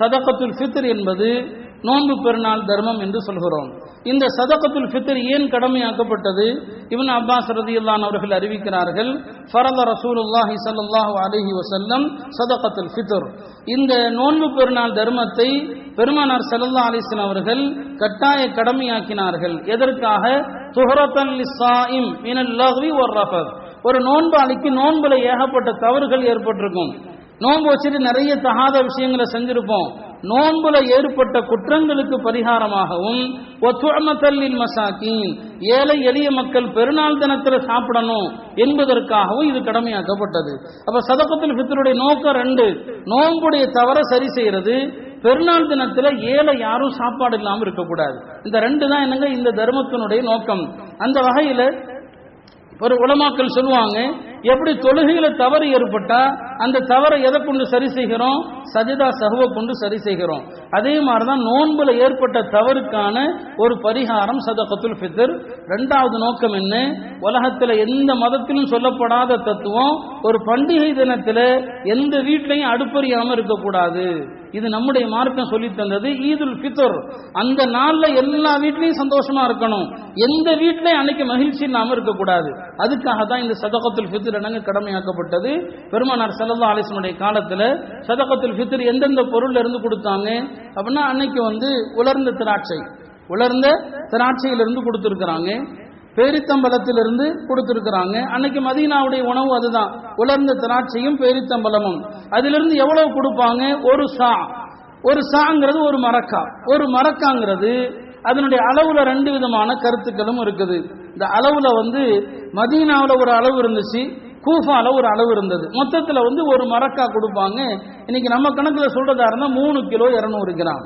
சதகத்துல் ஃபித்ர் என்பது நோன்பு பெருநாள் தர்மம் என்று சொல்கிறோம். இந்த சதகத்துல் ஃபித்ர் ஏன் கடமையாக்கப்பட்டது? இவன் அப்பாஸ் ரதியுல்லான் அவர்கள் அறிவிக்கிறார்கள் ஃபரத ரசூலுல்லாஹி சல்லாஹு அலஹி வசல்லம் சதகத்துல் ஃபித்ர். இந்த நோன்பு பெருநாள் தர்மத்தை பெருமானார் ஸல்லல்லாஹு அலைஹி அவர்கள் கட்டாய கடமையாக்கினார்கள். எதற்காக? துஹரத்தன் லிஸ்ஸாயிம் மினல் லஹ்வி ஒரு நோன்பாளிக்கு நோன்புல ஏகப்பட்ட தவறுகள் ஏற்பட்டிருக்கும். நோன்பு வச்சுட்டு நிறைய தகாத விஷயங்களை செஞ்சிருப்போம். நோன்புல ஏற்பட்ட குற்றங்களுக்கு பரிகாரமாகவும் ஒத்துழமத்தல்லின் மசாக்கின் ஏழை எளிய மக்கள் பெருநாள் தினத்தில் சாப்பிடணும் என்பதற்காகவும் இது கடமையாக்கப்பட்டது. அப்ப சதகத்தில் பித்தருடைய நோக்கம் ரெண்டு நோன்புடைய தவற சரி செய்யறது பெருநாள் தினத்துல ஏழை யாரும் சாப்பாடு இல்லாமல் இருக்கக்கூடாது. இந்த ரெண்டு தான் என்னங்க? இந்த தர்மத்தினுடைய நோக்கம். அந்த வகையில ஒரு உலமாக்கள் சொல்லுவாங்க எப்படி தொழுகையில தவறு ஏற்பட்டா அந்த தவறை எதை கொண்டு சரி செய்கிறோம்? சஜிதா சகுவை கொண்டு சரி செய்கிறோம். அதே மாதிரிதான் நோன்புல ஏற்பட்ட தவறுக்கான ஒரு பரிகாரம் சதகத்துல் ஃபித்ர். ரெண்டாவது நோக்கம் என்ன? உலகத்துல எந்த மதத்திலும் சொல்லப்படாத தத்துவம் ஒரு பண்டிகை தினத்துல எந்த வீட்லையும் அடுப்பறியாம இருக்கக்கூடாது. இது நம்முடைய மார்க்கம் சொல்லி தந்தது ஈதுல் ஃபித்ர். அந்த நாள்ல எல்லா வீட்லயும் சந்தோஷமா இருக்கணும். எந்த வீட்டிலையும் அன்னைக்கு மகிழ்ச்சி நாம இருக்கக்கூடாது. அதுக்காக தான் இந்த சதகத்துல் ஃபித்ர் என்னங்க கடமையாக்கப்பட்டது? பெருமானார் சல்லா அலிஸ்மனுடைய காலத்தில் சதகத்துல் ஃபித்ர் எந்தெந்த பொருள்ல இருந்து கொடுத்தாங்க? அப்படின்னா அன்னைக்கு வந்து உலர்ந்த திராட்சை. உலர்ந்த திராட்சையிலிருந்து கொடுத்துருக்குறாங்க. பேரித்தம்பலத்திலிருந்து கொடுத்துருக்குறாங்க. அன்னைக்கு மதீனாவுடைய உணவு அதுதான். உலர்ந்த திராட்சையும் பேரித்தம்பலமும் அதிலிருந்து எவ்வளவு கொடுப்பாங்க? ஒரு சா. ஒரு சாங்கிறது ஒரு மரக்கா. ஒரு மரக்காங்கிறது அதனுடைய அளவுல ரெண்டு விதமான கருத்துக்களும் இருக்குது. இந்த அளவுல வந்து மதீனாவில் ஒரு அளவு இருந்துச்சு கூஃபால ஒரு அளவு இருந்தது. மொத்தத்துல வந்து ஒரு மரக்கா கொடுப்பாங்க. இன்னைக்கு நம்ம கணக்குல சொல்றதா இருந்தா மூணு கிலோ இருநூறு கிராம்.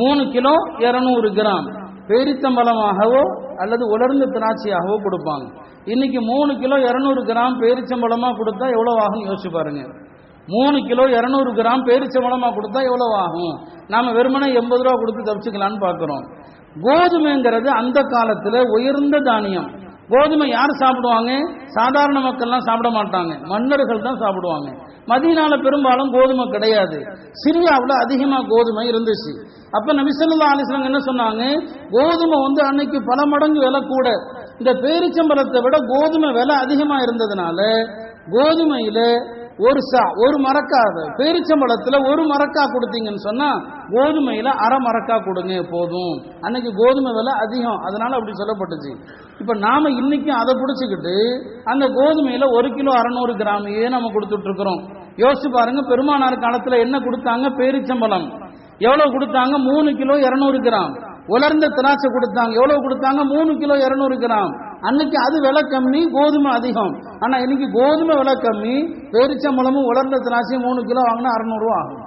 மூணு கிலோ இருநூறு கிராம். பேரிச்சம்பழமாகவோ அல்லது உலர்ந்த திராட்சையாகவோ கொடுப்பாங்க. இன்னைக்கு மூணு கிலோ இருநூறு கிராம் பேரிச்சம்பளமா கொடுத்தா எவ்வளவு ஆகும் யோசிச்சு பாருங்க. மூணு கிலோ இருநூறு கிராம் பேரிச்சம்பளமா கொடுத்தா எவ்வளவு ஆகும்? நாம வெறுமனே எண்பது ரூபா கொடுத்து தப்பிச்சுக்கலான்னு பார்க்குறோம் கோதுமைங்கிறது அந்த காலத்தில் உயர்ந்த தானியம். கோதுமை யார் சாப்பிடுவாங்க? சாதாரண மக்கள்லாம் சாப்பிட மாட்டாங்க. மன்னர்கள் தான் சாப்பிடுவாங்க. மதியனால பெரும்பாலும் கோதுமை கிடையாது. சிரியாவில் அதிகமாக கோதுமை இருந்துச்சு. அப்ப நபிசல்லா அலிஸ்லாம் என்ன சொன்னாங்க? கோதுமை வந்து அன்னைக்கு பல மடங்கு விலை கூட. இந்த பேரிச்சம்பளத்தை விட கோதுமை விலை அதிகமா இருந்ததுனால கோதுமையில ஒரு சா ஒரு மரக்கா பேரிச்சம்பழத்தில் ஒரு மரக்கா கொடுத்தீங்கன்னு சொன்னா கோதுமையில அரை மரக்கா கொடுங்க போதும். அன்னைக்கு கோதுமை விலை அதிகம். அதனால அப்படி சொல்லப்பட்டுச்சு. இப்ப நாம இன்னைக்கும் அதை பிடிச்சிக்கிட்டு அந்த கோதுமையில ஒரு கிலோ அறநூறு கிராமையே நம்ம கொடுத்துட்டு இருக்கிறோம் யோசிச்சு பாருங்க பெருமானார் காலத்துல என்ன கொடுத்தாங்க? பேரிச்சம்பளம் எவ்வளவு கொடுத்தாங்க? மூணு கிலோ இருநூறு கிராம். உலர்ந்த திராட்சை கொடுத்தாங்க. எவ்வளவு கொடுத்தாங்க? மூணு கிலோ இருநூறு கிராம். அன்னைக்கு அது விலை கம்மி கோதுமை அதிகம். ஆனா இன்னைக்கு கோதுமை விலை கம்மி பேரிச்சம்பளமும் உலர்ந்த திராட்சையும் மூணு கிலோ வாங்கினா அறுநூறுவா ஆகும்.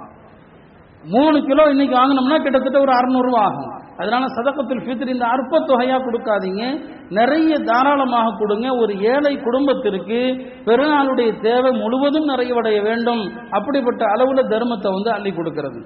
மூணு கிலோ இன்னைக்கு வாங்கினோம்னா கிட்டத்தட்ட ஒரு அறுநூறுவா ஆகும். அதனால சதக்கத்தில் ஃபித்ர் இந்த அற்ப தொகையா கொடுக்காதீங்க. நிறைய தாராளமாக கொடுங்க. ஒரு ஏழை குடும்பத்திற்கு பெருநாளுடைய தேவை முழுவதும் நிறைவடைய வேண்டும். அப்படிப்பட்ட அளவுல தர்மத்தை வந்து அள்ளி கொடுக்கிறது.